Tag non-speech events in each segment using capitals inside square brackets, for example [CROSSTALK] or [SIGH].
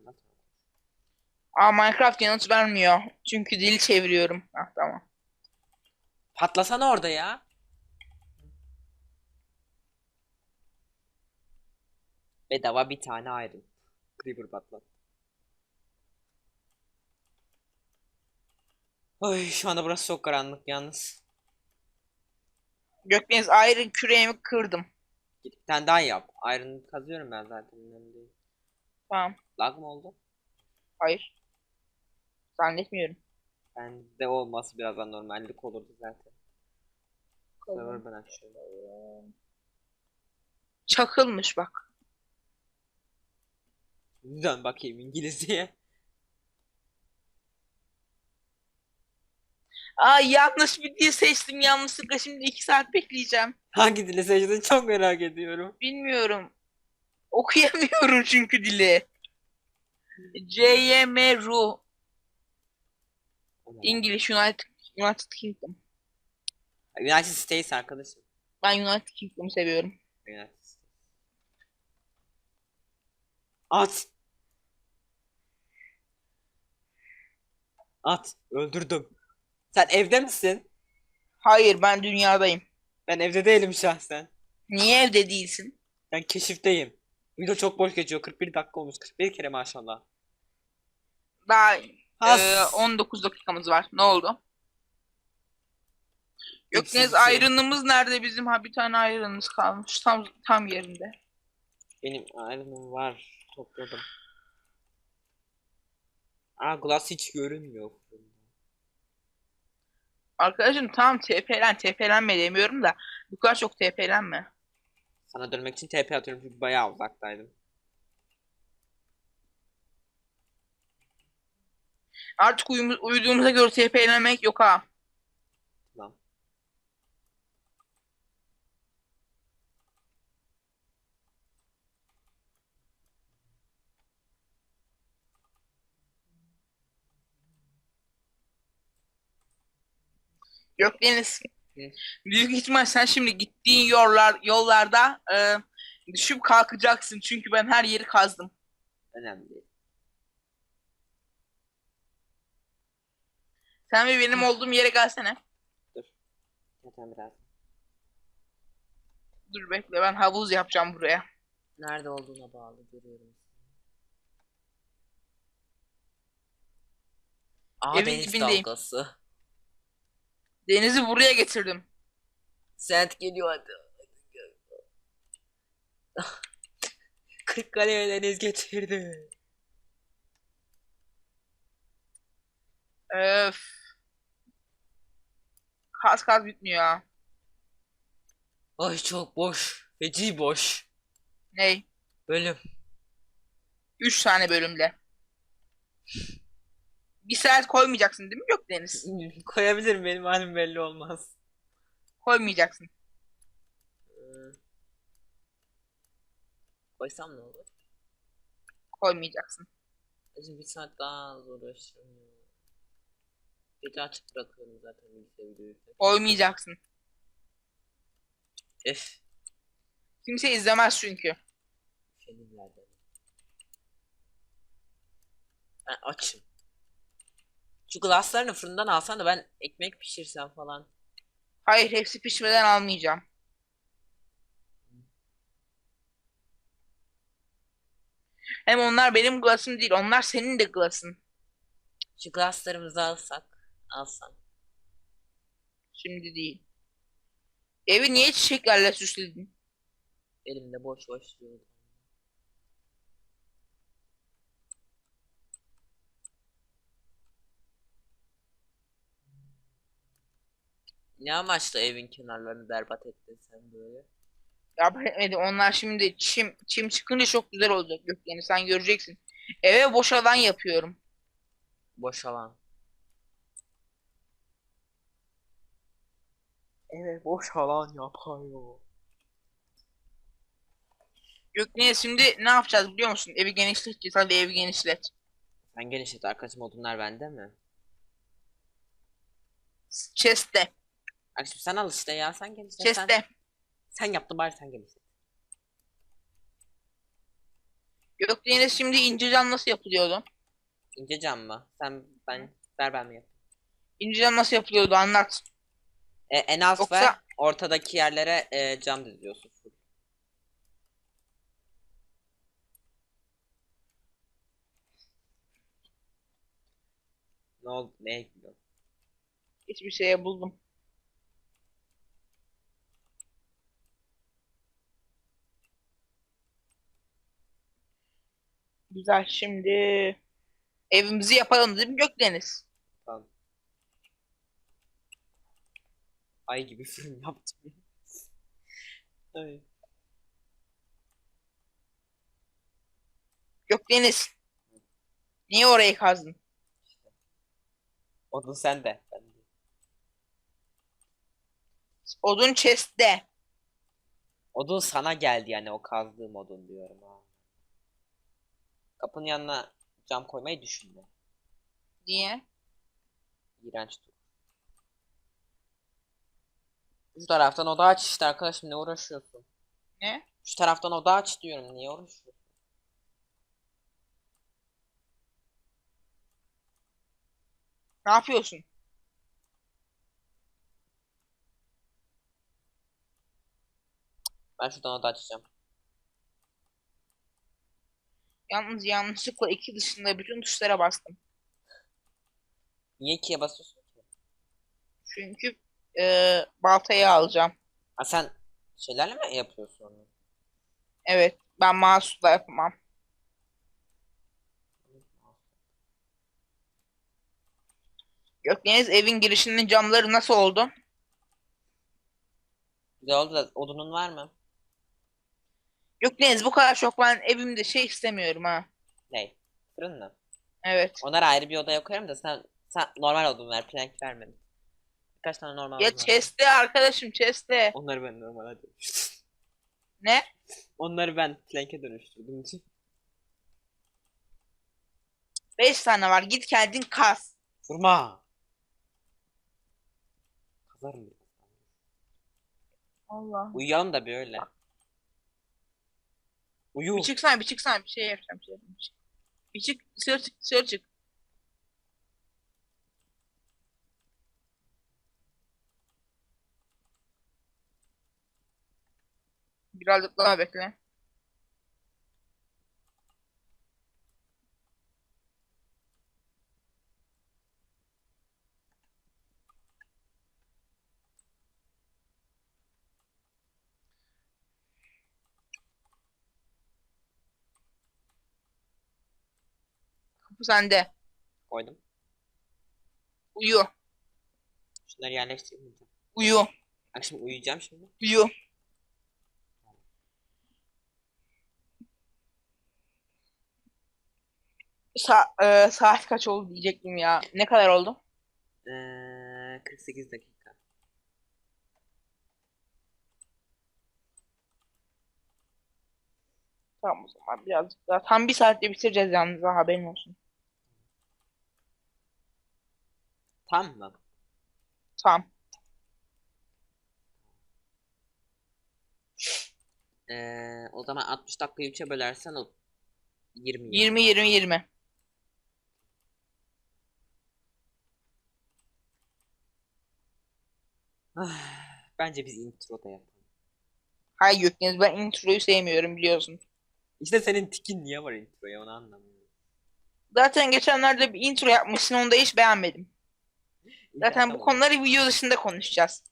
Anlat. Aa Minecraft yanıt vermiyor. Çünkü dili çeviriyorum. Ah tamam. Patlasana orada ya. Bedava bir tane ayrı. Creeper patlat. Ay şu anda burası çok karanlık yalnız. Gökdeniz ayrı küreğimi kırdım. Git bir tane daha yap. Iron kazıyorum ben zaten. önemli değil. Tamam. Lag mı oldu? Hayır. Zannetmiyorum. Bende olması birazdan normallik olurdu zaten. Server ben açıyorum. Çakılmış bak. Dön bakayım İngilizceye. Aa yanlış bir dil seçtim yanlışlıkla şimdi iki saat bekleyeceğim. Hangi dili seçtin çok merak ediyorum. Bilmiyorum. Okuyamıyorum çünkü dili. CYMRU English United United Kingdom. United States arkadaşım. Ben United Kingdom'u seviyorum. United States. At. At. Öldürdüm. Sen evde misin? Hayır ben dünyadayım. Ben evde değilim şahsen. Niye evde değilsin? Ben keşifteyim. Video çok boş geçiyor. 41 dakika olmuş. 41 kere maşallah. Daha Has. e, 19 dakikamız var. Ne oldu? Gökdeniz şey. ayrınımız nerede bizim? Ha bir tane ayrınımız kalmış. Tam tam yerinde. Benim ayrımım var. Topladım. Aa glass hiç görünmüyor. Arkadaşım tamam TP'len TP'lenme demiyorum da bu kadar çok TP'lenme. Sana dönmek için TP atıyorum çünkü bayağı uzaktaydım. Artık uyum- uyuduğumuza göre TP'lenmek yok ha. Tamam. Gökdeniz. Hı. Büyük ihtimal sen şimdi gittiğin yollar yollarda e, düşüp kalkacaksın. Çünkü ben her yeri kazdım. Önemli değil. Sen ve benim olduğum yere gelsene. Zaten biraz. Dur bekle ben havuz yapacağım buraya. Nerede olduğuna bağlı görüyorum. Aa Evin deniz dibindeyim. dalgası. Denizi buraya getirdim. Sent geliyor hadi. [LAUGHS] Kırıkkale'ye deniz getirdi. Öf. Kaz kaz bitmiyor ha. Ay çok boş. Feci boş. Ney? Bölüm. 3 tane bölümle. Bir saat koymayacaksın değil mi Gökdeniz? Koyabilirim benim halim belli olmaz. Koymayacaksın. Ee, Koysam ne olur? Koymayacaksın. Acı bir saat daha az uğraşırım ya. Gece açık bırakıyorum zaten bilgisayar videoyu. Koymayacaksın. Ef. Kimse izlemez çünkü. Filmlerden. Ben açım. Şu glasslarını fırından alsan da ben ekmek pişirsem falan. Hayır hepsi pişmeden almayacağım. Hem onlar benim glassım değil. Onlar senin de glassın. Şu glasslarımızı alsak. Alsan. Şimdi değil. Evi niye çiçeklerle süsledin? Elimde boş boş duruyordu. Ne amaçla evin kenarlarını berbat ettin sen böyle? Ya ben- onlar şimdi çim çim çıkınca çok güzel olacak Gökdeniz sen göreceksin. Eve boş alan yapıyorum. Boş alan. Evet boş alan yapıyor. Gökdeniz şimdi ne yapacağız biliyor musun? Evi genişleteceğiz. Hadi evi genişlet. Sen genişlet arkadaşım odunlar bende mi? Chest'te. Arkadaşım sen al işte ya sen genişlet. Sen, Chest'te. sen yaptın bari sen genişlet. Gökdeniz şimdi ince cam nasıl yapılıyordu? İnce cam mı? Sen ben ver ben mi yapayım? İnce cam nasıl yapılıyordu anlat. E, en alt ve Yoksa- ortadaki yerlere e, cam diziyorsun. Ne oldu? Neye gidiyorsun? Hiçbir şeye buldum. Güzel şimdi evimizi yapalım değil mi Gökdeniz? Tamam. Ay gibi film yaptım. ya. Ay. Gökdeniz. Niye orayı kazdın? Odun sen de. Ben de. Odun chest'te. Odun sana geldi yani o kazdığım odun diyorum ha. Kapının yanına cam koymayı düşünme. Niye? İğrenç dur. Şu taraftan oda aç işte arkadaşım ne uğraşıyorsun? Ne? Şu taraftan oda aç diyorum niye uğraşıyorsun? Ne yapıyorsun? Ben şuradan oda açacağım. Yalnız yanlışlıkla iki dışında bütün tuşlara bastım. Niye ikiye basıyorsun ki? Çünkü eee, baltayı alacağım. Ha sen şeylerle mi yapıyorsun onu? Evet, ben mouse'la yapamam. Gökdeniz evin girişinin camları nasıl oldu? Güzel oldu da odunun var mı? Gökdeniz bu kadar çok ben evimde şey istemiyorum ha. Ney? Fırın mı? Evet. Onlara ayrı bir odaya koyarım da sen sen normal odun ver plank vermedin. Birkaç tane normal Ya odun ver. chest'te arkadaşım chest'te. Onları ben normale dönüştürdüm. Ne? Onları ben plank'e dönüştürdüm. [LAUGHS] 5 tane var. Git kendin kaz. Vurma. Kazarım. Allah. Uyuyalım da bir öyle. Uyu. Bir çıksana bir çıksana bir şey yapacağım. Bir, şey yapacağım. bir çık dışarı çık dışarı çık. Birazcık daha bekle. Sende. Koydum. Uyu. Şunları yerleştireyim. Uyu. Bak şimdi uyuyacağım şimdi. Uyu. Sa e, saat kaç oldu diyecektim ya. Ne kadar oldu? Ee, 48 dakika. Tamam o zaman birazcık daha. Tam bir saatte bitireceğiz yalnız ha, haberin olsun. Tam mı? Tamam. Ee, o zaman 60 dakikayı 3'e bölersen o 20 20 20 20. Ah, Bence biz intro da yapalım. Hayır Gökdeniz ben introyu sevmiyorum biliyorsun. İşte senin tikin niye var introya onu anlamıyorum. Zaten geçenlerde bir intro yapmışsın onu da hiç beğenmedim. Zaten bu konuları video dışında konuşacağız.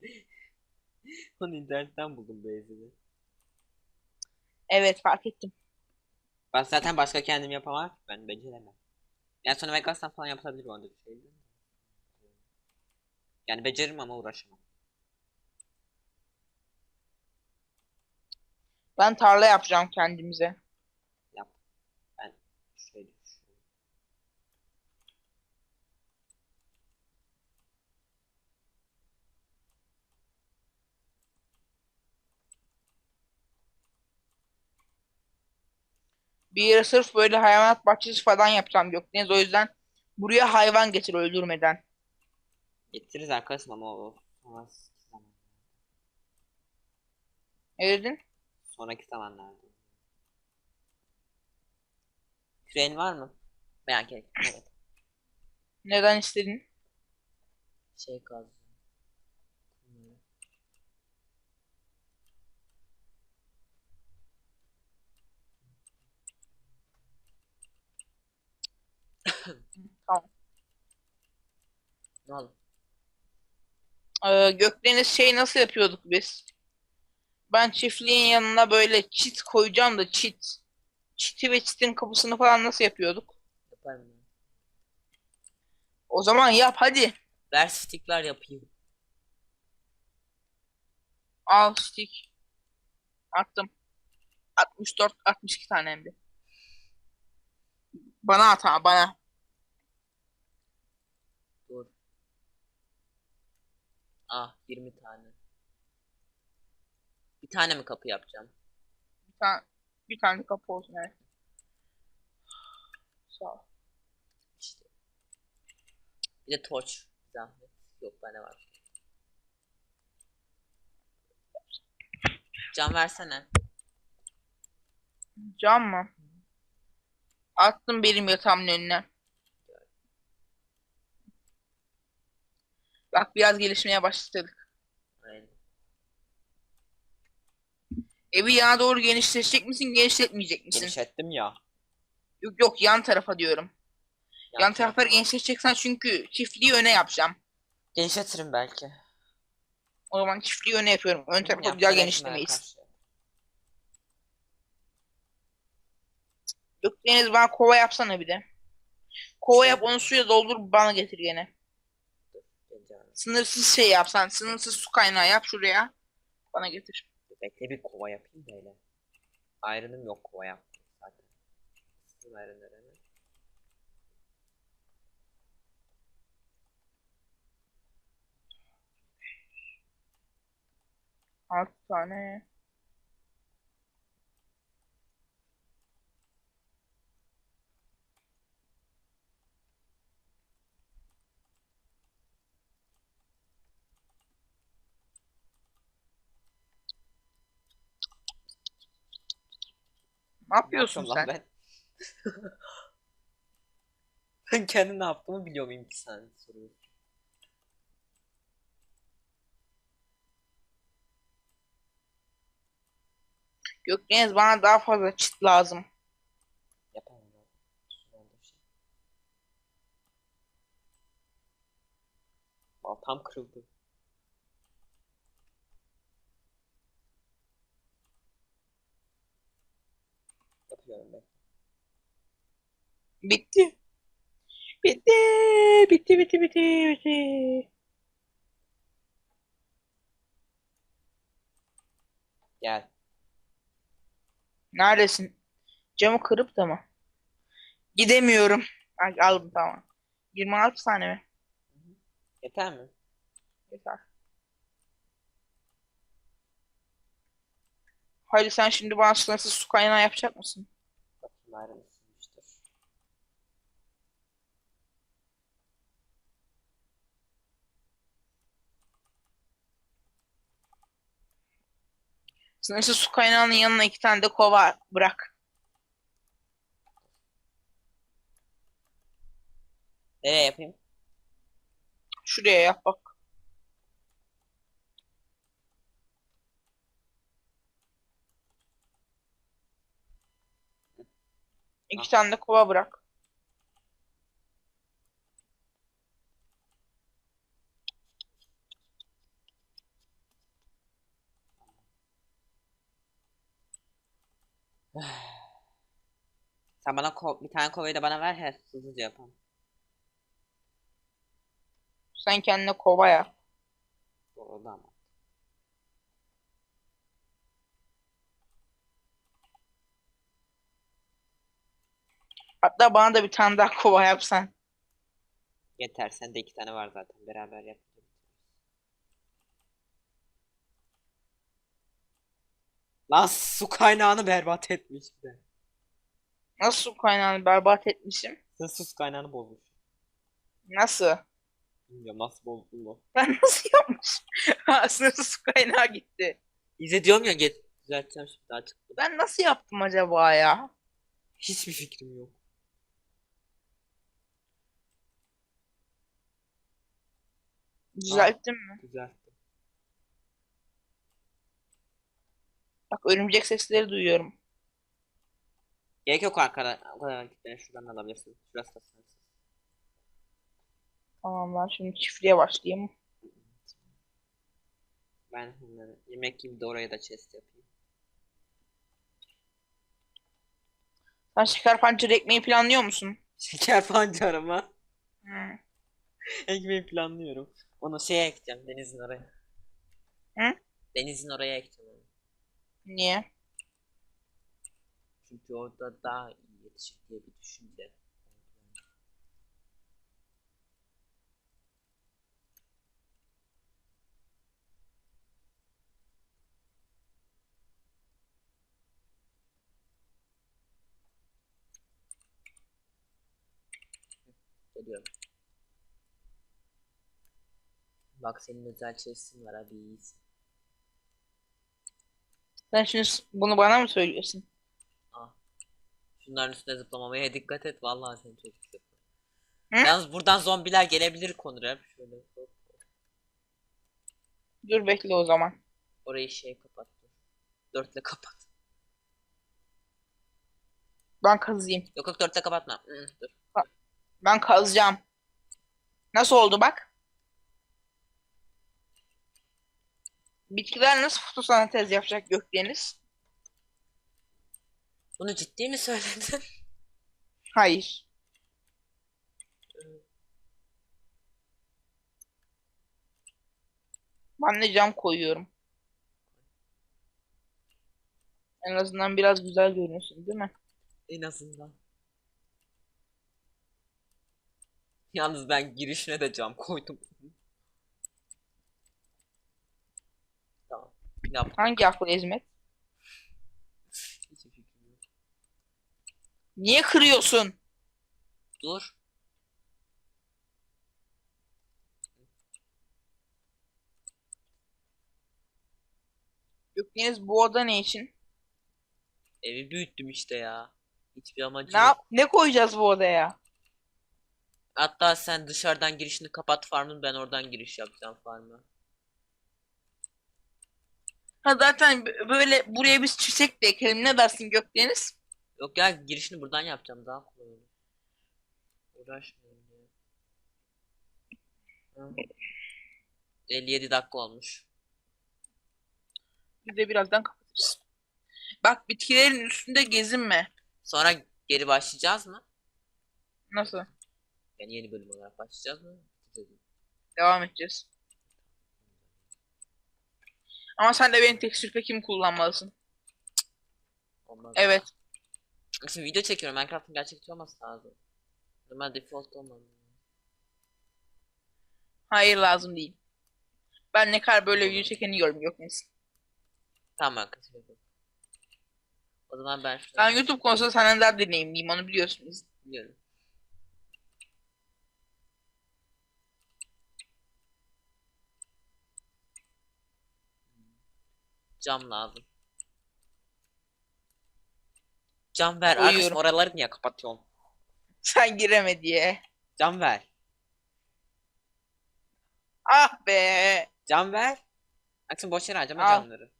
[LAUGHS] Onu internetten buldum Beyzi'de. Evet fark ettim. Ben zaten başka kendim yapamam. ki, Ben beceremem. Yani sonra Vegas'tan falan yapılabilir bir şey. Yani beceririm ama uğraşamam. Ben tarla yapacağım kendimize. Şöyle düşün. Bir yere sırf böyle hayvanat bahçesi falan yapacağım Gökdeniz. O yüzden buraya hayvan getir öldürmeden. Getiririz arkadaşım ama o zaman. Ne dedin? Sonraki zamanlarda. Küreğin var mı? Merak ettim. Evet. Neden istedin? Şey kaz. Tamam. Ne oldu? Ee, Gökdeniz şey nasıl yapıyorduk biz? Ben çiftliğin yanına böyle çit koyacağım da çit. Çiti ve çitin kapısını falan nasıl yapıyorduk? Yaparım. O zaman yap hadi. Ver stickler yapayım. Al stick. Attım. 64 62 tane hem de. Bana at ha bana. Ah 20 tane. Bir tane mi kapı yapacağım? Bir tane bir tane kapı olsun evet. Sağ ol. İşte. Bir de torç. Zahmet. Yok bende var. Can versene. Cam mı? Attım benim yatağımın önüne. Bak biraz gelişmeye başladık. Aynen. Evi yana doğru genişletecek misin, genişletmeyecek misin? Genişlettim ya. Yok yok yan tarafa diyorum. Yan Yan tarafa. genişleteceksen çünkü çiftliği öne yapacağım. Genişletirim belki. O zaman çiftliği öne yapıyorum. Ön tarafa Yaptığın güzel genişlemeyiz. karşı. Gökdeniz bana kova yapsana bir de. Kova yap onu suya doldur bana getir gene. Geleceğim. Sınırsız şey yapsan. Sınırsız su kaynağı yap şuraya. Bana getir. Bekle bir kova yapayım da öyle. Ayrınım yok kova yaptım zaten. Sıkım ayrınları hemen. Altı tane. Ne yapıyorsun sen? lan ben? [LAUGHS] ben kendi ne yaptığımı biliyor muyum ki sen soruyorsun. Gökdeniz bana daha fazla çit lazım. Yapamam şey. Baltam kırıldı. Yapıyorum ben. Bitti. Bitti. Bitti bitti bitti bitti. Gel. Neredesin? Camı kırıp da mı? Gidemiyorum. Ay, aldım tamam. 26 tane mi? Yeter mi? Yeter. Hayır sen şimdi bana sınırsız su kaynağı yapacak mısın? Bakayım ayrılmıştır. Sınırsız su kaynağının yanına iki tane de kova bırak. Nereye yapayım? Şuraya yap bak. İki tane de kova bırak. [SIGHS] Sen bana ko- bir tane kovayı da bana ver he hızlıca yapalım. Sen kendine kova yap. Doğru da ama. Hatta bana da bir tane daha kova yapsan. Yeter sende iki tane var zaten beraber yapacağız. Lan su kaynağını berbat etmiş de. Nasıl su kaynağını berbat etmişim? Sen su kaynağını bozmuş. Nasıl? Bilmiyorum nasıl bozdun bu. [LAUGHS] Ben nasıl yapmışım? Aslında su kaynağı gitti. İzle diyorum ya get düzelteceğim şimdi açık. Ben nasıl yaptım acaba ya? Hiçbir fikrim yok. Düzelttin mi? Güzel. Bak örümcek sesleri duyuyorum. Gerek yok arkada. O kadar hareketleri şuradan alabilirsiniz. Şurası da sınırsız. Tamam ben şimdi çiftliğe başlayayım. Ben bunları yemek yiyeyim de oraya da chest yapayım. Sen şeker pancarı ekmeği planlıyor musun? Şeker pancarı mı? Hı. Ekmeği planlıyorum. Onu şeye ekeceğim denizin oraya. Hı? Denizin oraya ekeceğim. Niye? Çünkü orada daha iyi yetişir diye bir düşünce. Geliyorum. Bak senin özel chest'in var abi iyisin. Sen şimdi bunu bana mı söylüyorsun? Ah. Şunların üstüne zıplamamaya dikkat et. Vallahi seni çok. Hı? Yalnız buradan zombiler gelebilir Konur hep. Şöyle. Dur bekle o zaman. Orayı şey kapat. Dörtle kapat. Ben kazıyım. Yok yok dörtle kapatma. Hı, dur. Ben kazacağım. Nasıl oldu bak? Bitkiler nasıl fotosentez yapacak Gökdeniz? Bunu ciddi mi söyledin? [LAUGHS] Hayır. Ben de cam koyuyorum. En azından biraz güzel görünüyorsun değil mi? en azından. Yalnız ben girişine de cam koydum. Tamam. Yap. Hangi akıl hizmet? Niye kırıyorsun? Dur. Gökdeniz bu oda ne için? Evi büyüttüm işte ya. Hiçbir amacı Ne yok. ne koyacağız bu odaya? Hatta sen dışarıdan girişini kapat farmın ben oradan giriş yapacağım farmı. Ha zaten böyle buraya biz çiçek de ekelim. Ne dersin Gökdeniz? Yok ya girişini buradan yapacağım daha kolay olur. Uğraşmayın ya. Hı. 57 dakika olmuş. Biz de birazdan kapatırız. Bak bitkilerin üstünde gezinme. Sonra geri başlayacağız mı? Nasıl? Yani yeni bölüm olarak başlayacağız mı? Devam edeceğiz. Ama sen de benim tekstür pekimi kullanmalısın. Olmaz. Evet. Şimdi video çekiyorum. Minecraft'ın gerçekçi olması lazım. Normal default olmalı. Hayır lazım değil. Ben ne kadar böyle video çekeni gördüm Gökdeniz. Tamam arkadaşlar. O zaman ben şunu Ben YouTube konusunda senden daha deneyimliyim onu biliyorsunuz. biliyorum. Cam lazım. Cam ver. Uyuyorum. oraları niye kapatıyorsun? [LAUGHS] Sen gireme diye. Cam ver. Ah be. Cam ver. Akşam boş yere harcama Al. camları.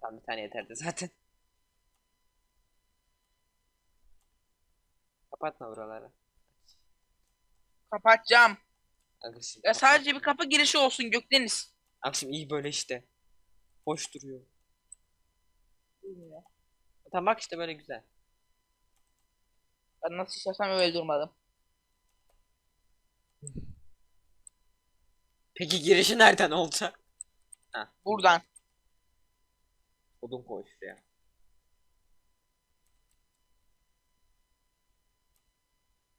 Tamam bir tane yeterdi zaten. Kapatma buraları. Kapatacağım. Akşam, Ya sadece bir kapı girişi olsun Gökdeniz. Akşam iyi böyle işte. Hoş duruyor. Tamam bak işte böyle güzel. Ben nasıl istersem öyle durmadım. Peki girişi nereden olacak? Buradan. Odun koy şuraya.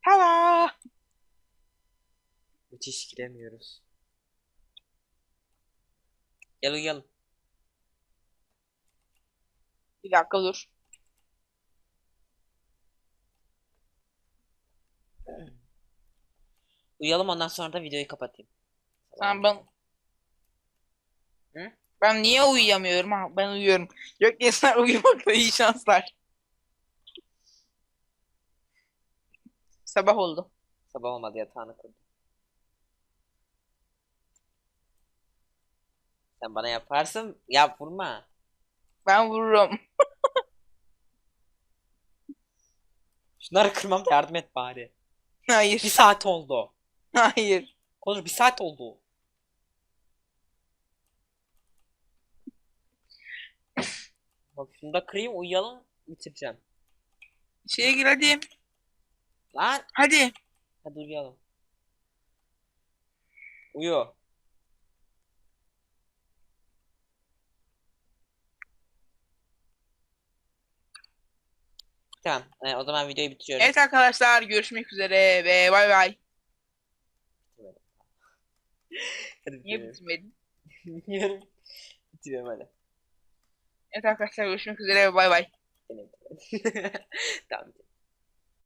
Tada! Müthiş giremiyoruz. Gel uyuyalım. Bir dakika dur. Uyuyalım ondan sonra da videoyu kapatayım. Tamam ben... Hı? Ben niye uyuyamıyorum ha? Ben uyuyorum. Gökdeniz uyumakta iyi şanslar. Sabah oldu. Sabah olmadı yatağını kırdım. Sen bana yaparsın. Yap vurma. Ben vururum. [LAUGHS] Şunları kırmam yardım et bari. Bir Hayır. saat oldu. Hayır. Konur bir saat oldu. Bak şunu da kırayım uyuyalım bitireceğim. İçeri gir hadi. Lan Hadi. hadi uyuyalım. Uyu. Tamam. e, o zaman videoyu bitiriyorum. Evet arkadaşlar görüşmek üzere ve bay bay. Hadi Niye bitiriyorum. bitirmedin? Bilmiyorum. [LAUGHS] Bitiriyorum hadi. Evet arkadaşlar görüşmek üzere ve bay bay. [LAUGHS] Tamam.